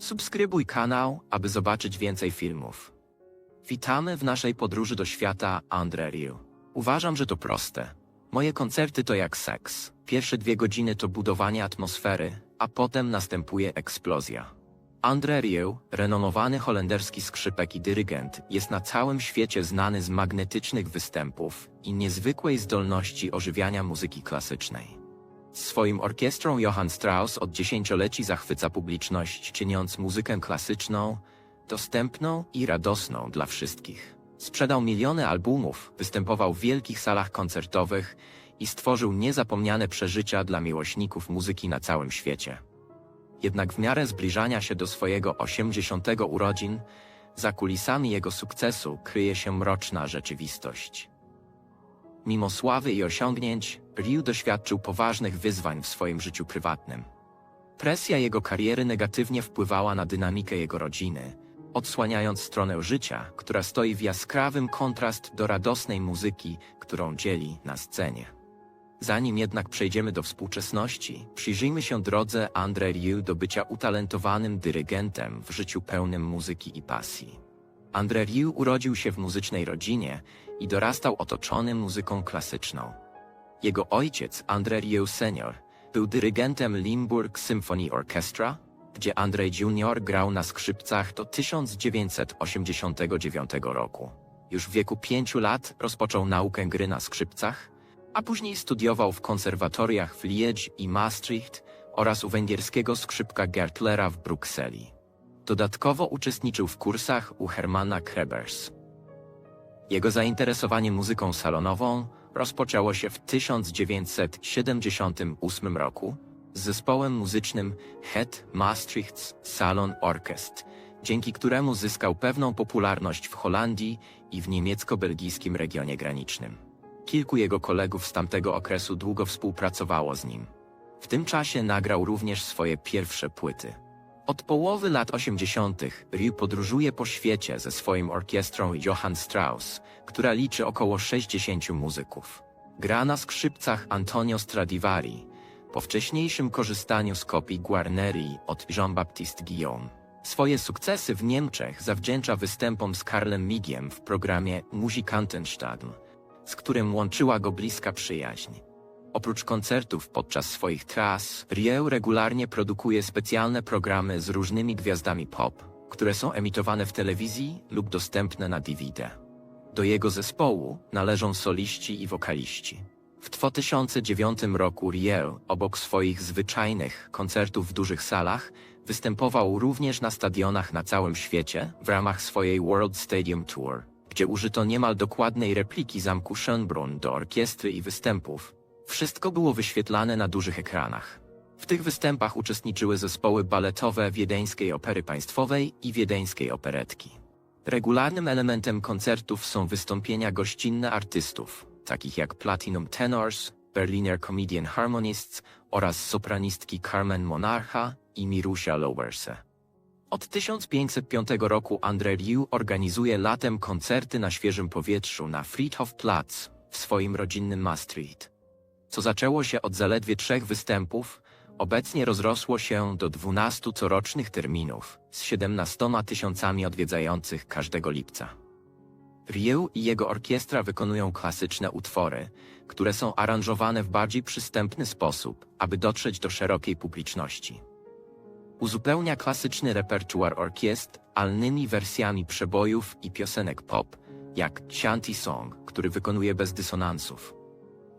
Subskrybuj kanał, aby zobaczyć więcej filmów. Witamy w naszej podróży do świata Andre Rieu. Uważam, że to proste. Moje koncerty to jak seks. Pierwsze dwie godziny to budowanie atmosfery, a potem następuje eksplozja. Andre Rieu, renomowany holenderski skrzypek i dyrygent, jest na całym świecie znany z magnetycznych występów i niezwykłej zdolności ożywiania muzyki klasycznej. Swoim orkiestrą Johann Strauss od dziesięcioleci zachwyca publiczność, czyniąc muzykę klasyczną dostępną i radosną dla wszystkich. Sprzedał miliony albumów, występował w wielkich salach koncertowych i stworzył niezapomniane przeżycia dla miłośników muzyki na całym świecie. Jednak w miarę zbliżania się do swojego 80. urodzin, za kulisami jego sukcesu kryje się mroczna rzeczywistość. Mimo sławy i osiągnięć, Ryu doświadczył poważnych wyzwań w swoim życiu prywatnym. Presja jego kariery negatywnie wpływała na dynamikę jego rodziny, odsłaniając stronę życia, która stoi w jaskrawym kontrast do radosnej muzyki, którą dzieli na scenie. Zanim jednak przejdziemy do współczesności, przyjrzyjmy się drodze Andre Rieu do bycia utalentowanym dyrygentem w życiu pełnym muzyki i pasji. Andre Rieu urodził się w muzycznej rodzinie i dorastał otoczony muzyką klasyczną. Jego ojciec, Andre Rieu senior, był dyrygentem Limburg Symphony Orchestra, gdzie Andrzej Junior grał na skrzypcach do 1989 roku. Już w wieku pięciu lat rozpoczął naukę gry na skrzypcach, a później studiował w konserwatoriach w Liège i Maastricht oraz u węgierskiego skrzypka Gertlera w Brukseli. Dodatkowo uczestniczył w kursach u Hermana Krebers. Jego zainteresowanie muzyką salonową rozpoczęło się w 1978 roku z zespołem muzycznym Het Maastrichts Salon Orkest, dzięki któremu zyskał pewną popularność w Holandii i w niemiecko-belgijskim regionie granicznym. Kilku jego kolegów z tamtego okresu długo współpracowało z nim. W tym czasie nagrał również swoje pierwsze płyty. Od połowy lat 80. Riu podróżuje po świecie ze swoim orkiestrą Johann Strauss, która liczy około 60 muzyków. Gra na skrzypcach Antonio Stradivari, po wcześniejszym korzystaniu z kopii Guarneri od Jean-Baptiste Guillaume. Swoje sukcesy w Niemczech zawdzięcza występom z Karlem Migiem w programie Musikantenstadl, z którym łączyła go bliska przyjaźń. Oprócz koncertów podczas swoich tras, Rieu regularnie produkuje specjalne programy z różnymi gwiazdami pop, które są emitowane w telewizji lub dostępne na DVD. Do jego zespołu należą soliści i wokaliści. W 2009 roku Riel, obok swoich zwyczajnych koncertów w dużych salach, występował również na stadionach na całym świecie w ramach swojej World Stadium Tour, gdzie użyto niemal dokładnej repliki zamku Schönbrunn do orkiestry i występów. Wszystko było wyświetlane na dużych ekranach. W tych występach uczestniczyły zespoły baletowe Wiedeńskiej Opery Państwowej i Wiedeńskiej Operetki. Regularnym elementem koncertów są wystąpienia gościnne artystów, takich jak Platinum Tenors, Berliner Comedian Harmonists oraz sopranistki Carmen Monarcha i Mirusia Lowerse. Od 1505 roku Andre Rieu organizuje latem koncerty na świeżym powietrzu na Friedhofplatz w swoim rodzinnym Maastricht. Co zaczęło się od zaledwie trzech występów, obecnie rozrosło się do 12 corocznych terminów z 17 tysiącami odwiedzających każdego lipca. Rieu i jego orkiestra wykonują klasyczne utwory, które są aranżowane w bardziej przystępny sposób, aby dotrzeć do szerokiej publiczności. Uzupełnia klasyczny repertuar orkiestr alnymi wersjami przebojów i piosenek pop, jak Shanty Song, który wykonuje bez dysonansów.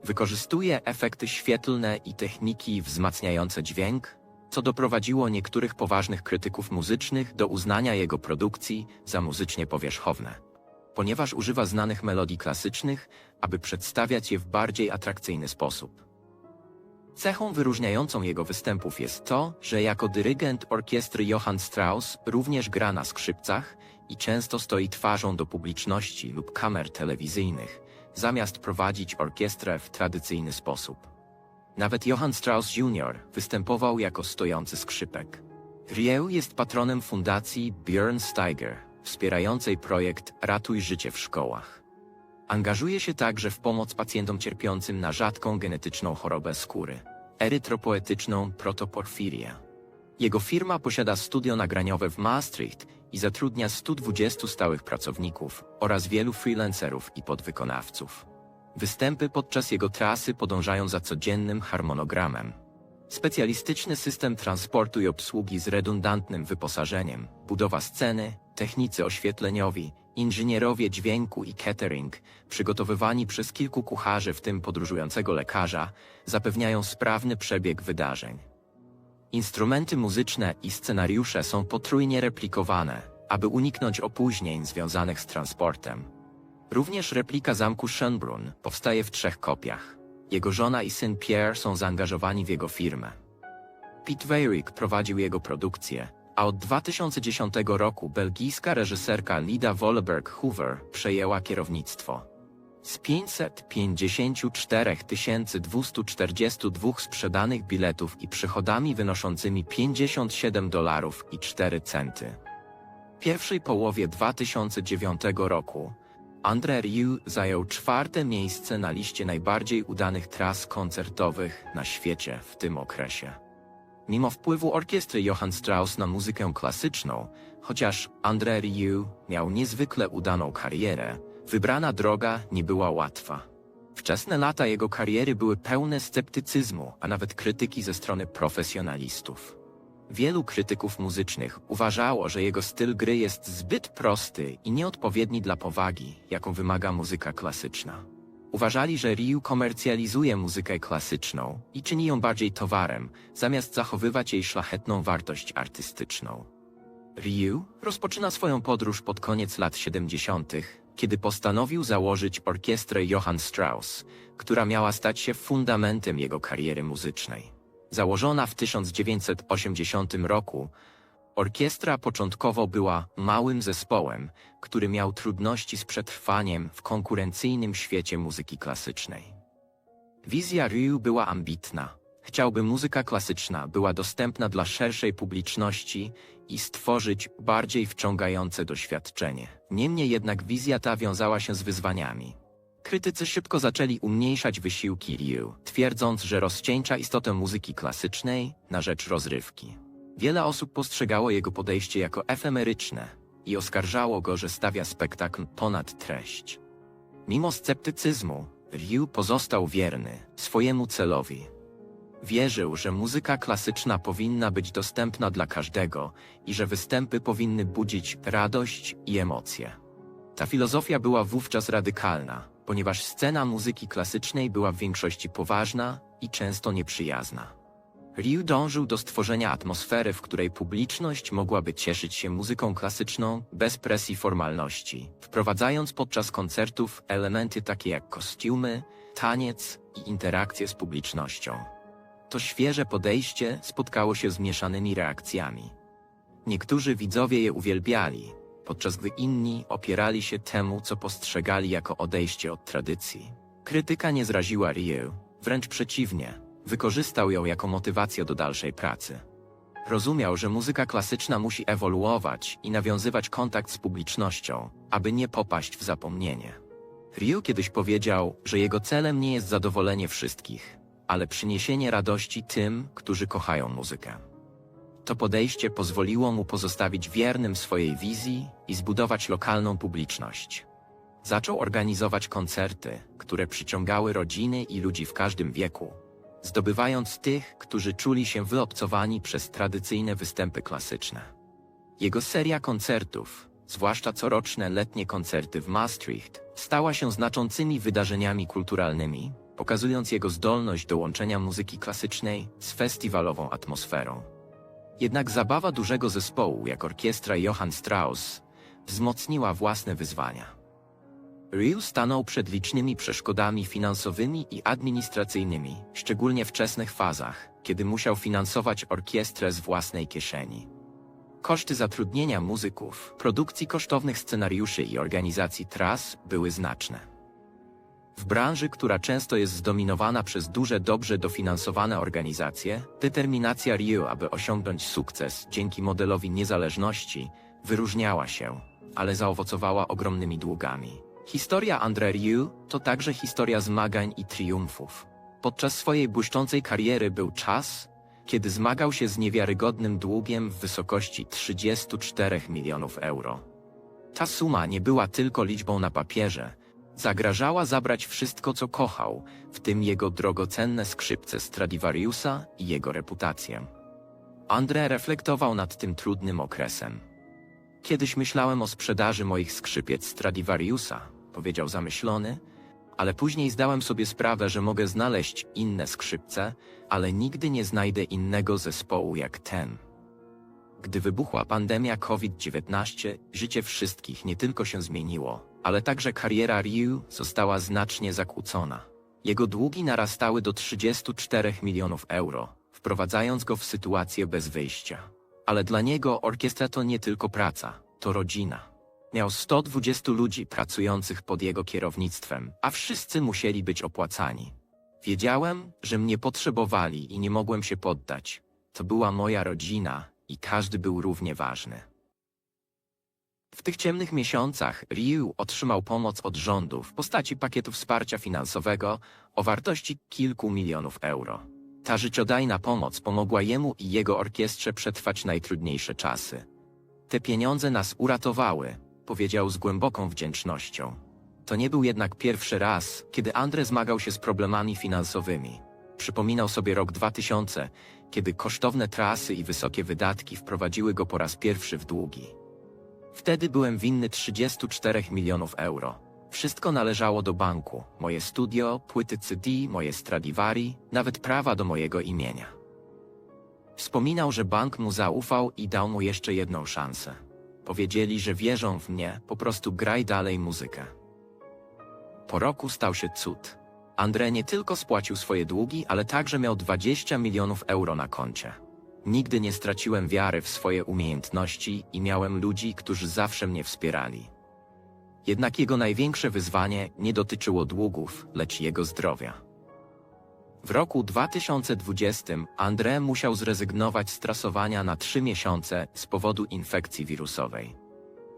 Wykorzystuje efekty świetlne i techniki wzmacniające dźwięk, co doprowadziło niektórych poważnych krytyków muzycznych do uznania jego produkcji za muzycznie powierzchowne ponieważ używa znanych melodii klasycznych, aby przedstawiać je w bardziej atrakcyjny sposób. Cechą wyróżniającą jego występów jest to, że jako dyrygent orkiestry Johann Strauss również gra na skrzypcach i często stoi twarzą do publiczności lub kamer telewizyjnych, zamiast prowadzić orkiestrę w tradycyjny sposób. Nawet Johann Strauss Jr. występował jako stojący skrzypek. Rieu jest patronem fundacji Björn Steiger, wspierającej projekt Ratuj życie w szkołach. Angażuje się także w pomoc pacjentom cierpiącym na rzadką genetyczną chorobę skóry, erytropoetyczną protoporfirię. Jego firma posiada studio nagraniowe w Maastricht i zatrudnia 120 stałych pracowników oraz wielu freelancerów i podwykonawców. Występy podczas jego trasy podążają za codziennym harmonogramem. Specjalistyczny system transportu i obsługi z redundantnym wyposażeniem, budowa sceny, technicy oświetleniowi, inżynierowie dźwięku i catering, przygotowywani przez kilku kucharzy, w tym podróżującego lekarza, zapewniają sprawny przebieg wydarzeń. Instrumenty muzyczne i scenariusze są potrójnie replikowane, aby uniknąć opóźnień związanych z transportem. Również replika zamku Schönbrunn powstaje w trzech kopiach. Jego żona i syn Pierre są zaangażowani w jego firmę. Pete Weyrich prowadził jego produkcję, a od 2010 roku belgijska reżyserka Lida Wolleberg-Hoover przejęła kierownictwo. Z 554 242 sprzedanych biletów i przychodami wynoszącymi 57 dolarów i 4 centy. W pierwszej połowie 2009 roku André Rieu zajął czwarte miejsce na liście najbardziej udanych tras koncertowych na świecie w tym okresie. Mimo wpływu orkiestry Johann Strauss na muzykę klasyczną, chociaż André Rieu miał niezwykle udaną karierę, wybrana droga nie była łatwa. Wczesne lata jego kariery były pełne sceptycyzmu, a nawet krytyki ze strony profesjonalistów. Wielu krytyków muzycznych uważało, że jego styl gry jest zbyt prosty i nieodpowiedni dla powagi, jaką wymaga muzyka klasyczna. Uważali, że Ryu komercjalizuje muzykę klasyczną i czyni ją bardziej towarem, zamiast zachowywać jej szlachetną wartość artystyczną. Ryu rozpoczyna swoją podróż pod koniec lat 70., kiedy postanowił założyć orkiestrę Johann Strauss, która miała stać się fundamentem jego kariery muzycznej. Założona w 1980 roku, orkiestra początkowo była małym zespołem, który miał trudności z przetrwaniem w konkurencyjnym świecie muzyki klasycznej. Wizja Ryu była ambitna. Chciałby muzyka klasyczna była dostępna dla szerszej publiczności i stworzyć bardziej wciągające doświadczenie. Niemniej jednak wizja ta wiązała się z wyzwaniami. Krytycy szybko zaczęli umniejszać wysiłki Ryu, twierdząc, że rozcieńcza istotę muzyki klasycznej na rzecz rozrywki. Wiele osób postrzegało jego podejście jako efemeryczne i oskarżało go, że stawia spektakl ponad treść. Mimo sceptycyzmu, Ryu pozostał wierny swojemu celowi. Wierzył, że muzyka klasyczna powinna być dostępna dla każdego i że występy powinny budzić radość i emocje. Ta filozofia była wówczas radykalna, ponieważ scena muzyki klasycznej była w większości poważna i często nieprzyjazna. Ryu dążył do stworzenia atmosfery, w której publiczność mogłaby cieszyć się muzyką klasyczną bez presji formalności, wprowadzając podczas koncertów elementy takie jak kostiumy, taniec i interakcje z publicznością. To świeże podejście spotkało się z mieszanymi reakcjami. Niektórzy widzowie je uwielbiali, podczas gdy inni opierali się temu, co postrzegali jako odejście od tradycji. Krytyka nie zraziła Ryu, wręcz przeciwnie, wykorzystał ją jako motywację do dalszej pracy. Rozumiał, że muzyka klasyczna musi ewoluować i nawiązywać kontakt z publicznością, aby nie popaść w zapomnienie. Ryu kiedyś powiedział, że jego celem nie jest zadowolenie wszystkich, ale przyniesienie radości tym, którzy kochają muzykę. To podejście pozwoliło mu pozostawić wiernym swojej wizji i zbudować lokalną publiczność. Zaczął organizować koncerty, które przyciągały rodziny i ludzi w każdym wieku, zdobywając tych, którzy czuli się wyobcowani przez tradycyjne występy klasyczne. Jego seria koncertów, zwłaszcza coroczne letnie koncerty w Maastricht, stała się znaczącymi wydarzeniami kulturalnymi, pokazując jego zdolność do łączenia muzyki klasycznej z festiwalową atmosferą. Jednak zabawa dużego zespołu, jak orkiestra Johann Strauss, wzmocniła własne wyzwania. Ryu stanął przed licznymi przeszkodami finansowymi i administracyjnymi, szczególnie w wczesnych fazach, kiedy musiał finansować orkiestrę z własnej kieszeni. Koszty zatrudnienia muzyków, produkcji kosztownych scenariuszy i organizacji tras były znaczne. W branży, która często jest zdominowana przez duże, dobrze dofinansowane organizacje, determinacja Ryu, aby osiągnąć sukces dzięki modelowi niezależności, wyróżniała się, ale zaowocowała ogromnymi długami. Historia André Ryu to także historia zmagań i triumfów. Podczas swojej błyszczącej kariery był czas, kiedy zmagał się z niewiarygodnym długiem w wysokości 34 milionów euro. Ta suma nie była tylko liczbą na papierze, zagrażała zabrać wszystko, co kochał, w tym jego drogocenne skrzypce Stradivariusa i jego reputację. André reflektował nad tym trudnym okresem. Kiedyś myślałem o sprzedaży moich skrzypiec Stradivariusa, powiedział zamyślony, ale później zdałem sobie sprawę, że mogę znaleźć inne skrzypce, ale nigdy nie znajdę innego zespołu jak ten. Gdy wybuchła pandemia COVID-19, życie wszystkich nie tylko się zmieniło, ale także kariera Ryu została znacznie zakłócona. Jego długi narastały do 34 milionów euro, wprowadzając go w sytuację bez wyjścia. Ale dla niego orkiestra to nie tylko praca, to rodzina. Miał 120 ludzi pracujących pod jego kierownictwem, a wszyscy musieli być opłacani. Wiedziałem, że mnie potrzebowali i nie mogłem się poddać. To była moja rodzina i każdy był równie ważny. W tych ciemnych miesiącach Ryu otrzymał pomoc od rządu w postaci pakietu wsparcia finansowego o wartości kilku milionów euro. Ta życiodajna pomoc pomogła jemu i jego orkiestrze przetrwać najtrudniejsze czasy. Te pieniądze nas uratowały, powiedział z głęboką wdzięcznością. To nie był jednak pierwszy raz, kiedy Andre zmagał się z problemami finansowymi. Przypominał sobie rok 2000, kiedy kosztowne trasy i wysokie wydatki wprowadziły go po raz pierwszy w długi. Wtedy byłem winny 34 milionów euro. Wszystko należało do banku. Moje studio, płyty CD, moje Stradivari, nawet prawa do mojego imienia. Wspominał, że bank mu zaufał i dał mu jeszcze jedną szansę. Powiedzieli, że wierzą w mnie, po prostu graj dalej muzykę. Po roku stał się cud. André nie tylko spłacił swoje długi, ale także miał 20 milionów euro na koncie. Nigdy nie straciłem wiary w swoje umiejętności i miałem ludzi, którzy zawsze mnie wspierali. Jednak jego największe wyzwanie nie dotyczyło długów, lecz jego zdrowia. W roku 2020 André musiał zrezygnować z trasowania na trzy miesiące z powodu infekcji wirusowej.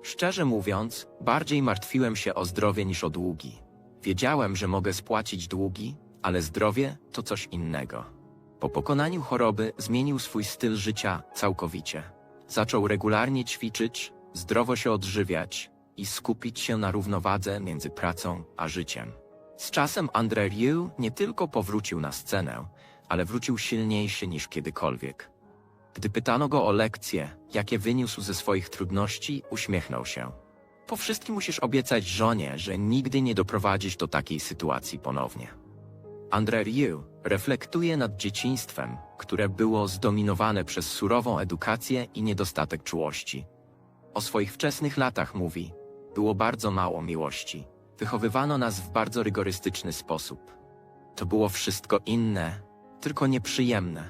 Szczerze mówiąc, bardziej martwiłem się o zdrowie niż o długi. Wiedziałem, że mogę spłacić długi, ale zdrowie to coś innego. Po pokonaniu choroby zmienił swój styl życia całkowicie. Zaczął regularnie ćwiczyć, zdrowo się odżywiać i skupić się na równowadze między pracą a życiem. Z czasem André Rieu nie tylko powrócił na scenę, ale wrócił silniejszy niż kiedykolwiek. Gdy pytano go o lekcje, jakie wyniósł ze swoich trudności, uśmiechnął się. Po wszystkim musisz obiecać żonie, że nigdy nie doprowadzisz do takiej sytuacji ponownie. André Rieu reflektuje nad dzieciństwem, które było zdominowane przez surową edukację i niedostatek czułości. O swoich wczesnych latach mówi: Było bardzo mało miłości. Wychowywano nas w bardzo rygorystyczny sposób. To było wszystko inne, tylko nieprzyjemne.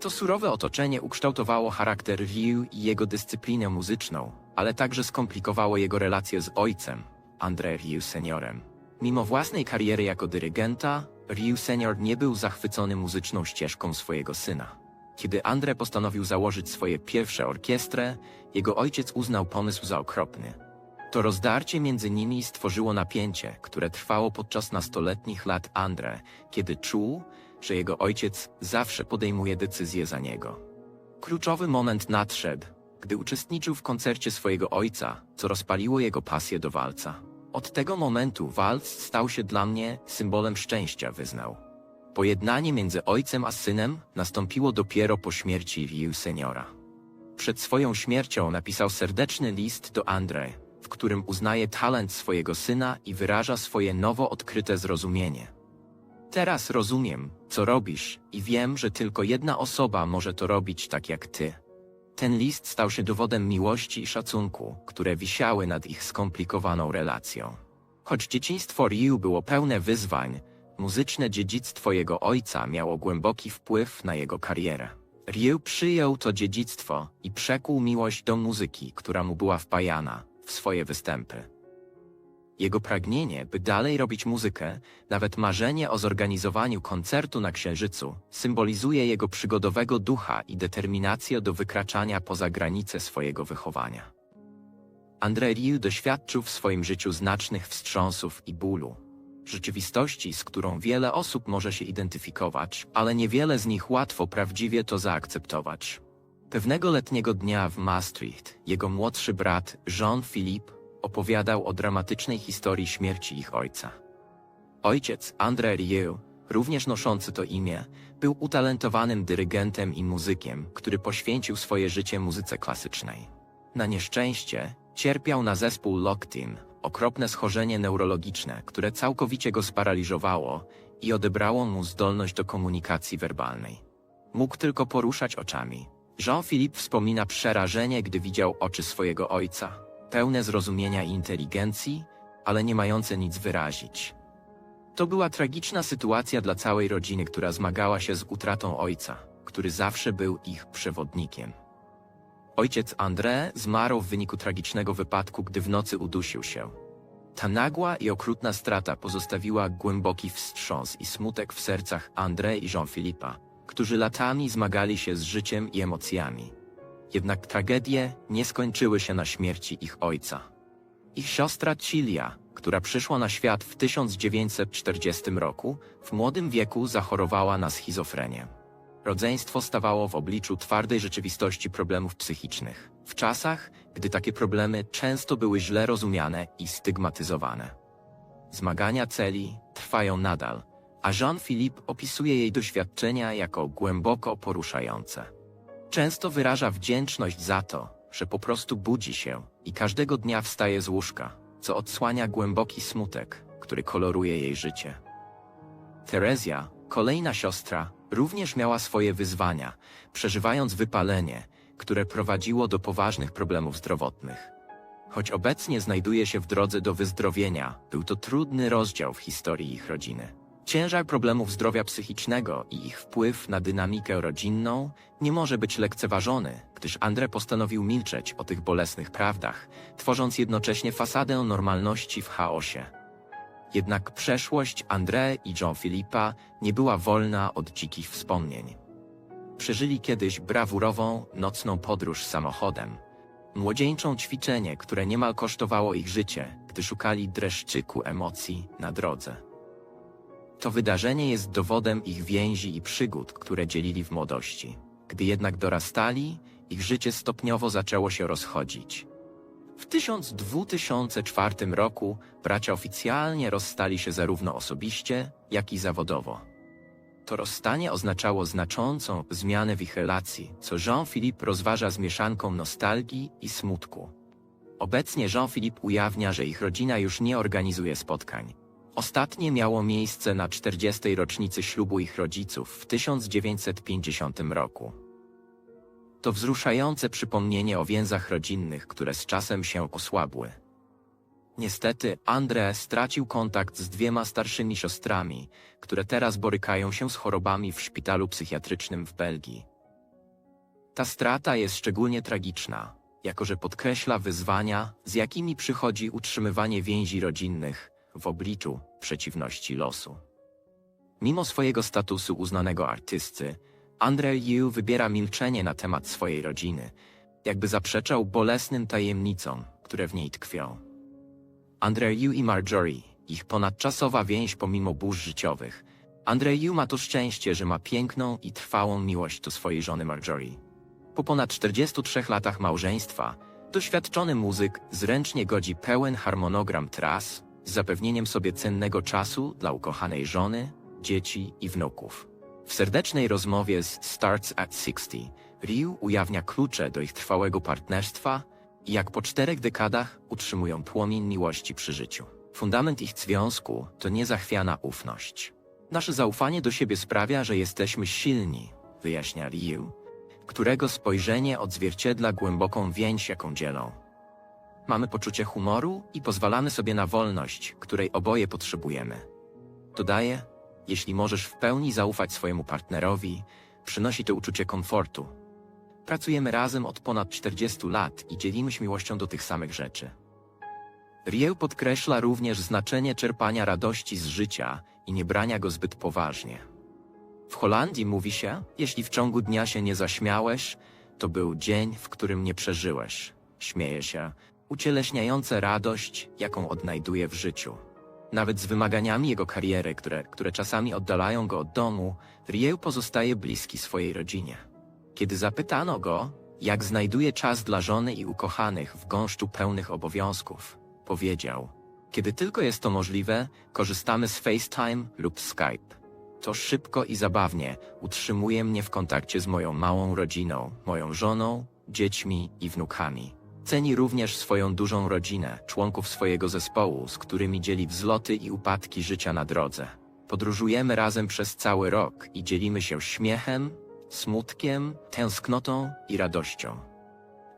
To surowe otoczenie ukształtowało charakter Ryu i jego dyscyplinę muzyczną, ale także skomplikowało jego relacje z ojcem, André Ryu seniorem. Mimo własnej kariery jako dyrygenta, Ryu senior nie był zachwycony muzyczną ścieżką swojego syna. Kiedy André postanowił założyć swoje pierwsze orkiestrę, jego ojciec uznał pomysł za okropny. To rozdarcie między nimi stworzyło napięcie, które trwało podczas nastoletnich lat André, kiedy czuł, że jego ojciec zawsze podejmuje decyzje za niego. Kluczowy moment nadszedł, gdy uczestniczył w koncercie swojego ojca, co rozpaliło jego pasję do walca. Od tego momentu walc stał się dla mnie symbolem szczęścia, wyznał. Pojednanie między ojcem a synem nastąpiło dopiero po śmierci Ryu seniora. Przed swoją śmiercią napisał serdeczny list do André, w którym uznaje talent swojego syna i wyraża swoje nowo odkryte zrozumienie. Teraz rozumiem, co robisz i wiem, że tylko jedna osoba może to robić tak jak ty. Ten list stał się dowodem miłości i szacunku, które wisiały nad ich skomplikowaną relacją. Choć dzieciństwo Ryu było pełne wyzwań, muzyczne dziedzictwo jego ojca miało głęboki wpływ na jego karierę. Ryu przyjął to dziedzictwo i przekuł miłość do muzyki, która mu była wpajana, w swoje występy. Jego pragnienie, by dalej robić muzykę, nawet marzenie o zorganizowaniu koncertu na Księżycu, symbolizuje jego przygodowego ducha i determinację do wykraczania poza granice swojego wychowania. André Rieu doświadczył w swoim życiu znacznych wstrząsów i bólu. rzeczywistości, z którą wiele osób może się identyfikować, ale niewiele z nich łatwo prawdziwie to zaakceptować. Pewnego letniego dnia w Maastricht jego młodszy brat Jean-Philippe opowiadał o dramatycznej historii śmierci ich ojca. Ojciec André Rieu, również noszący to imię, był utalentowanym dyrygentem i muzykiem, który poświęcił swoje życie muzyce klasycznej. Na nieszczęście cierpiał na zespół Locktin, okropne schorzenie neurologiczne, które całkowicie go sparaliżowało i odebrało mu zdolność do komunikacji werbalnej. Mógł tylko poruszać oczami. Jean-Philippe wspomina przerażenie, gdy widział oczy swojego ojca, pełne zrozumienia i inteligencji, ale nie mające nic wyrazić. To była tragiczna sytuacja dla całej rodziny, która zmagała się z utratą ojca, który zawsze był ich przewodnikiem. Ojciec André zmarł w wyniku tragicznego wypadku, gdy w nocy udusił się. Ta nagła i okrutna strata pozostawiła głęboki wstrząs i smutek w sercach André i Jean-Philippa, którzy latami zmagali się z życiem i emocjami. Jednak tragedie nie skończyły się na śmierci ich ojca. Ich siostra Cilia, która przyszła na świat w 1940 roku, w młodym wieku zachorowała na schizofrenię. Rodzeństwo stawało w obliczu twardej rzeczywistości problemów psychicznych, w czasach, gdy takie problemy często były źle rozumiane i stygmatyzowane. Zmagania celi trwają nadal, a Jean-Philippe opisuje jej doświadczenia jako głęboko poruszające. Często wyraża wdzięczność za to, że po prostu budzi się i każdego dnia wstaje z łóżka, co odsłania głęboki smutek, który koloruje jej życie. Terezja, kolejna siostra, również miała swoje wyzwania, przeżywając wypalenie, które prowadziło do poważnych problemów zdrowotnych. Choć obecnie znajduje się w drodze do wyzdrowienia, był to trudny rozdział w historii ich rodziny. Ciężar problemów zdrowia psychicznego i ich wpływ na dynamikę rodzinną nie może być lekceważony, gdyż André postanowił milczeć o tych bolesnych prawdach, tworząc jednocześnie fasadę normalności w chaosie. Jednak przeszłość André i Jean-Philippa nie była wolna od dzikich wspomnień. Przeżyli kiedyś brawurową, nocną podróż samochodem. Młodzieńczą ćwiczenie, które niemal kosztowało ich życie, gdy szukali dreszczyku emocji na drodze. To wydarzenie jest dowodem ich więzi i przygód, które dzielili w młodości. Gdy jednak dorastali, ich życie stopniowo zaczęło się rozchodzić. W 1204 roku bracia oficjalnie rozstali się zarówno osobiście, jak i zawodowo. To rozstanie oznaczało znaczącą zmianę w ich relacji, co Jean-Philippe rozważa z mieszanką nostalgii i smutku. Obecnie Jean-Philippe ujawnia, że ich rodzina już nie organizuje spotkań. Ostatnie miało miejsce na 40. rocznicy ślubu ich rodziców w 1950 roku. To wzruszające przypomnienie o więzach rodzinnych, które z czasem się osłabły. Niestety, André stracił kontakt z dwiema starszymi siostrami, które teraz borykają się z chorobami w szpitalu psychiatrycznym w Belgii. Ta strata jest szczególnie tragiczna, jako że podkreśla wyzwania, z jakimi przychodzi utrzymywanie więzi rodzinnych w obliczu przeciwności losu. Mimo swojego statusu uznanego artysty, André Yu wybiera milczenie na temat swojej rodziny, jakby zaprzeczał bolesnym tajemnicom, które w niej tkwią. André Yu i Marjorie, ich ponadczasowa więź pomimo burz życiowych. André Yu ma to szczęście, że ma piękną i trwałą miłość do swojej żony Marjorie. Po ponad 43 latach małżeństwa, doświadczony muzyk zręcznie godzi pełen harmonogram tras z zapewnieniem sobie cennego czasu dla ukochanej żony, dzieci i wnuków. W serdecznej rozmowie z Starts at 60 Ryu ujawnia klucze do ich trwałego partnerstwa i jak po czterech dekadach utrzymują płomień miłości przy życiu. Fundament ich związku to niezachwiana ufność. Nasze zaufanie do siebie sprawia, że jesteśmy silni, wyjaśnia Ryu, którego spojrzenie odzwierciedla głęboką więź, jaką dzielą. Mamy poczucie humoru i pozwalamy sobie na wolność, której oboje potrzebujemy. Dodaje, jeśli możesz w pełni zaufać swojemu partnerowi, przynosi to uczucie komfortu. Pracujemy razem od ponad 40 lat i dzielimy się miłością do tych samych rzeczy. Rieu podkreśla również znaczenie czerpania radości z życia i nie brania go zbyt poważnie. W Holandii mówi się, jeśli w ciągu dnia się nie zaśmiałeś, to był dzień, w którym nie przeżyłeś. Śmieje się, ucieleśniające radość, jaką odnajduje w życiu. Nawet z wymaganiami jego kariery, które, które czasami oddalają go od domu, Ryu pozostaje bliski swojej rodzinie. Kiedy zapytano go, jak znajduje czas dla żony i ukochanych w gąszczu pełnych obowiązków, powiedział: Kiedy tylko jest to możliwe, korzystamy z FaceTime lub Skype. To szybko i zabawnie utrzymuje mnie w kontakcie z moją małą rodziną, moją żoną, dziećmi i wnukami. Ceni również swoją dużą rodzinę, członków swojego zespołu, z którymi dzieli wzloty i upadki życia na drodze. Podróżujemy razem przez cały rok i dzielimy się śmiechem, smutkiem, tęsknotą i radością.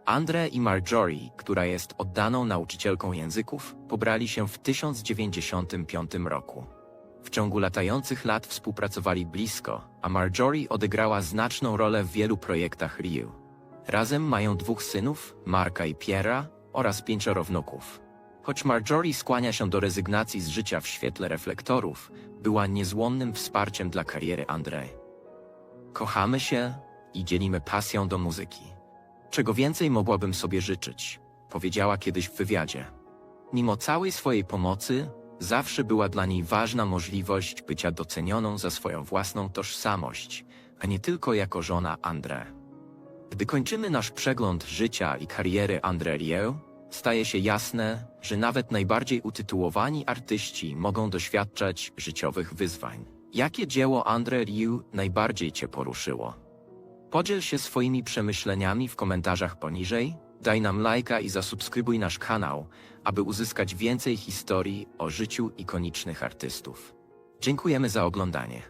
Andre i Marjorie, która jest oddaną nauczycielką języków, pobrali się w 1095 roku. W ciągu latających lat współpracowali blisko, a Marjorie odegrała znaczną rolę w wielu projektach Ryu. Razem mają dwóch synów, Marka i Piera, oraz pięcioro wnuków. Choć Marjorie skłania się do rezygnacji z życia w świetle reflektorów, była niezłomnym wsparciem dla kariery Andre. Kochamy się i dzielimy pasją do muzyki. Czego więcej mogłabym sobie życzyć, powiedziała kiedyś w wywiadzie. Mimo całej swojej pomocy, zawsze była dla niej ważna możliwość bycia docenioną za swoją własną tożsamość, a nie tylko jako żona André. Gdy kończymy nasz przegląd życia i kariery André Rieu, staje się jasne, że nawet najbardziej utytułowani artyści mogą doświadczać życiowych wyzwań. Jakie dzieło André Rieu najbardziej Cię poruszyło? Podziel się swoimi przemyśleniami w komentarzach poniżej, daj nam lajka i zasubskrybuj nasz kanał, aby uzyskać więcej historii o życiu ikonicznych artystów. Dziękujemy za oglądanie.